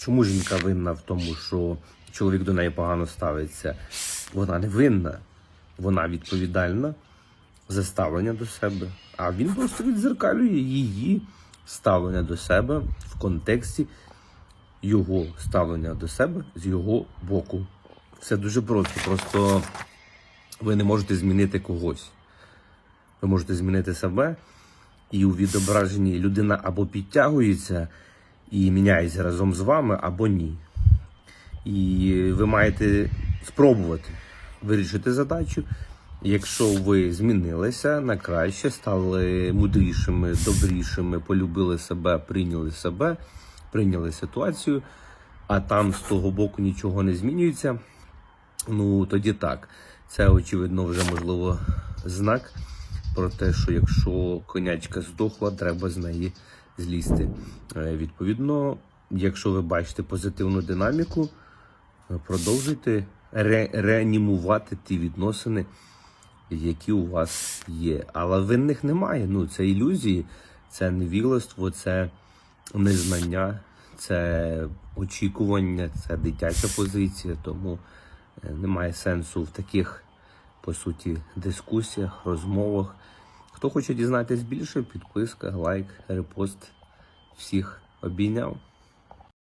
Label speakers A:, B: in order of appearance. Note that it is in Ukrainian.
A: чому жінка винна в тому, що чоловік до неї погано ставиться? Вона не винна, вона відповідальна за ставлення до себе. А він просто відзеркалює її ставлення до себе в контексті його ставлення до себе з його боку. Все дуже просто. Просто ви не можете змінити когось. Ви можете змінити себе, і у відображенні людина або підтягується і міняється разом з вами, або ні. І ви маєте спробувати вирішити задачу. Якщо ви змінилися на краще, стали мудрішими, добрішими, полюбили себе, прийняли себе, прийняли ситуацію, а там з того боку нічого не змінюється, ну тоді так. Це очевидно вже можливо знак про те, що якщо конячка здохла, треба з неї злізти. Е, Відповідно, якщо ви бачите позитивну динаміку, е, продовжуйте ре- реанімувати ті відносини, які у вас є. Але винних немає. Ну, це ілюзії, це невігластво, це незнання, це очікування, це дитяча позиція. Тому е, немає сенсу в таких, по суті, дискусіях, розмовах. Хто хоче дізнатись більше, підписка, лайк, репост. Всіх обійняв.